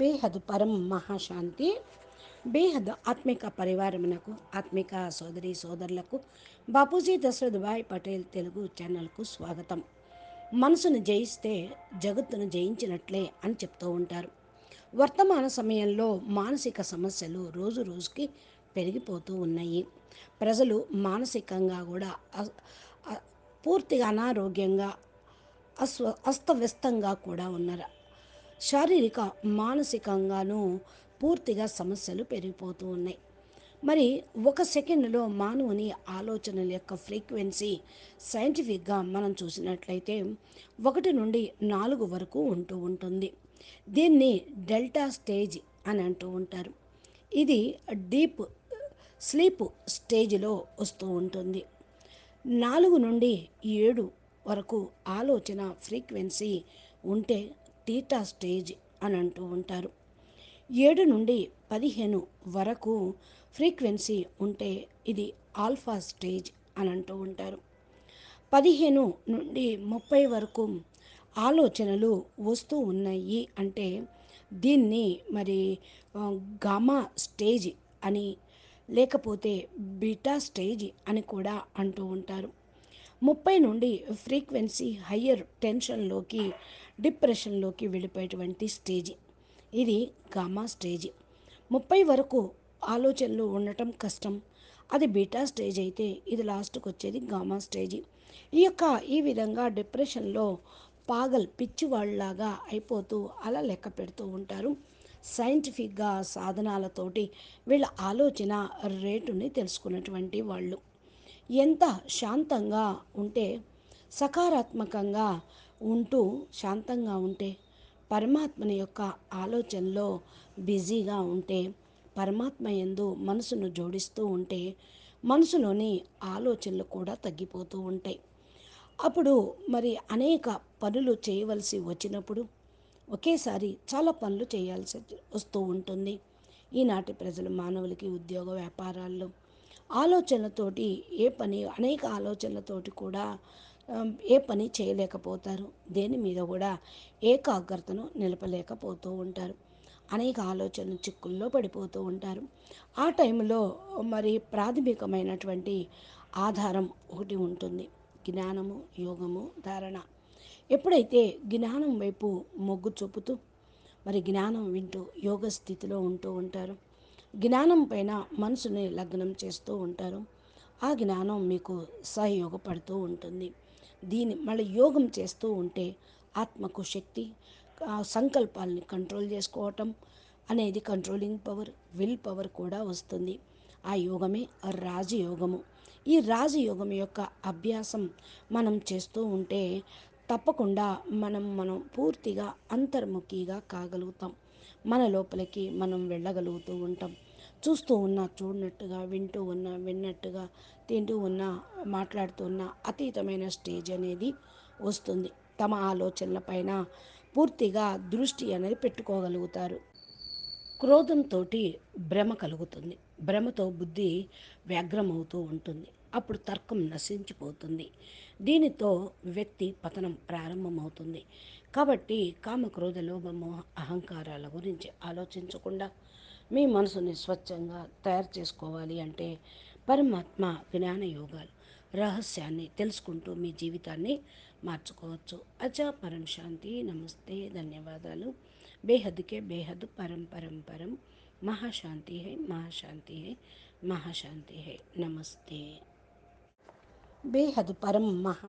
బేహద్ పరం మహాశాంతి బేహద్ ఆత్మిక పరివారమునకు ఆత్మిక సోదరి సోదరులకు బాపూజీ దశరథ్ భాయ్ పటేల్ తెలుగు ఛానల్కు స్వాగతం. మనసును జయిస్తే జగత్తును జయించినట్లే అని చెప్తూ ఉంటారు. వర్తమాన సమయంలో మానసిక సమస్యలు రోజు రోజుకి పెరిగిపోతూ ఉన్నాయి. ప్రజలు మానసికంగా కూడా పూర్తిగా అనారోగ్యంగా అస్వ అస్తవ్యస్తంగా కూడా ఉన్నారు. శారీరక మానసికంగానూ పూర్తిగా సమస్యలు పెరిగిపోతూ ఉన్నాయి. మరి ఒక సెకండ్లో మానవుని ఆలోచనల యొక్క ఫ్రీక్వెన్సీ సైంటిఫిక్గా మనం చూసినట్లయితే ఒకటి నుండి నాలుగు వరకు ఉంటూ ఉంటుంది. దీన్ని డెల్టా స్టేజ్ అని అంటూ ఉంటారు. ఇది డీప్ స్లీప్ స్టేజ్లో వస్తూ ఉంటుంది. నాలుగు నుండి ఏడు వరకు ఆలోచన ఫ్రీక్వెన్సీ ఉంటే టీటా స్టేజ్ అని అంటూ ఉంటారు. ఏడు నుండి పదిహేను వరకు ఫ్రీక్వెన్సీ ఉంటే ఇది ఆల్ఫా స్టేజ్ అని అంటూ ఉంటారు. పదిహేను నుండి ముప్పై వరకు ఆలోచనలు వస్తూ ఉన్నాయి అంటే దీన్ని మరి గామా స్టేజ్ అని లేకపోతే బీటా స్టేజ్ అని కూడా అంటూ ఉంటారు. ముప్పై నుండి ఫ్రీక్వెన్సీ హయ్యర్ టెన్షన్లోకి డిప్రెషన్లోకి వెళ్ళిపోయేటువంటి స్టేజ్. ఇది గామా స్టేజ్. ముప్పై వరకు ఆలోచనలు ఉండటం కష్టం. అది బీటా స్టేజ్ అయితే ఇది లాస్ట్కి వచ్చేది గామా స్టేజ్. ఈ యొక్క ఈ విధంగా డిప్రెషన్లో పాగల్ పిచ్చివాళ్ళలాగా అయిపోతూ అలా లెక్క పెడుతూ ఉంటారు. సైంటిఫిక్గా సాధనాలతోటి వీళ్ళ ఆలోచన రేటుని తెలుసుకున్నటువంటి వాళ్ళు. ఎంత శాంతంగా ఉంటే సకారాత్మకంగా ఉంటూ శాంతంగా ఉంటే పరమాత్మని యొక్క ఆలోచనలో బిజీగా ఉంటే పరమాత్మ ఎందు మనసును జోడిస్తూ ఉంటే మనసులోని ఆలోచనలు కూడా తగ్గిపోతూ ఉంటాయి. అప్పుడు మరి అనేక పనులు చేయవలసి వచ్చినప్పుడు ఒకేసారి చాలా పనులు చేయాల్సి వస్తూ ఉంటుంది. ఈనాటి ప్రజలు మానవులకి ఉద్యోగ వ్యాపారాల్లో ఆలోచనలతోటి ఏ పని అనేక ఆలోచనలతోటి కూడా ఏ పని చేయలేకపోతారు. దేని మీద కూడా ఏకాగ్రతను నిలపలేకపోతూ ఉంటారు. అనేక ఆలోచనలు చిక్కుల్లో పడిపోతూ ఉంటారు. ఆ టైంలో మరి ప్రాథమికమైనటువంటి ఆధారం ఒకటి ఉంటుంది. జ్ఞానము యోగము ధారణ. ఎప్పుడైతే జ్ఞానం వైపు మొగ్గు చూపుతూ మరి జ్ఞానం వింటూ యోగ స్థితిలో ఉంటూ ఉంటారు. జ్ఞానం పైన మనసుని లగ్నం చేస్తూ ఉంటారు. ఆ జ్ఞానం మీకు సహయోగపడుతూ ఉంటుంది. దీన్ని మళ్ళీ యోగం చేస్తూ ఉంటే ఆత్మకు శక్తి సంకల్పాలని కంట్రోల్ చేసుకోవటం అనేది కంట్రోలింగ్ పవర్ విల్ పవర్ కూడా వస్తుంది. ఆ యోగమే రాజయోగము. ఈ రాజయోగం యొక్క అభ్యాసం మనం చేస్తూ ఉంటే తప్పకుండా మనం మనం పూర్తిగా అంతర్ముఖిగా కాగలుగుతాం. మన లోపలికి మనం వెళ్ళగలుగుతూ ఉంటాం. చూస్తూ ఉన్నా చూడనట్టుగా వింటూ ఉన్నా విన్నట్టుగా తింటూ ఉన్నా మాట్లాడుతూ ఉన్నా అతీతమైన స్టేజ్ అనేది వస్తుంది. తమ ఆలోచనల పైన పూర్తిగా దృష్టి అనేది పెట్టుకోగలుగుతారు. క్రోధంతో భ్రమ కలుగుతుంది. భ్రమతో బుద్ధి వ్యాగ్రమవుతూ ఉంటుంది. అప్పుడు తర్కం నశించిపోతుంది. దీనితో వ్యక్తి పతనం ప్రారంభమవుతుంది. కాబట్టి కామ క్రోధ లోభ మోహ అహంకారాల గురించి ఆలోచించకుండా మీ మనసుని స్వచ్ఛంగా తయారు చేసుకోవాలి అంటే పరమాత్మ జ్ఞాన యోగాలు రహస్యాన్ని తెలుసుకుంటూ మీ జీవితాన్ని మార్చుకోవచ్చు. అచా పరం శాంతి నమస్తే ధన్యవాదాలు. బేహద్కే బేహద్ పరం పరం పరం. మహాశాంతి హై మహాశాంతి హై మహాశాంతి హై నమస్తే. బేహద్ పరం మహా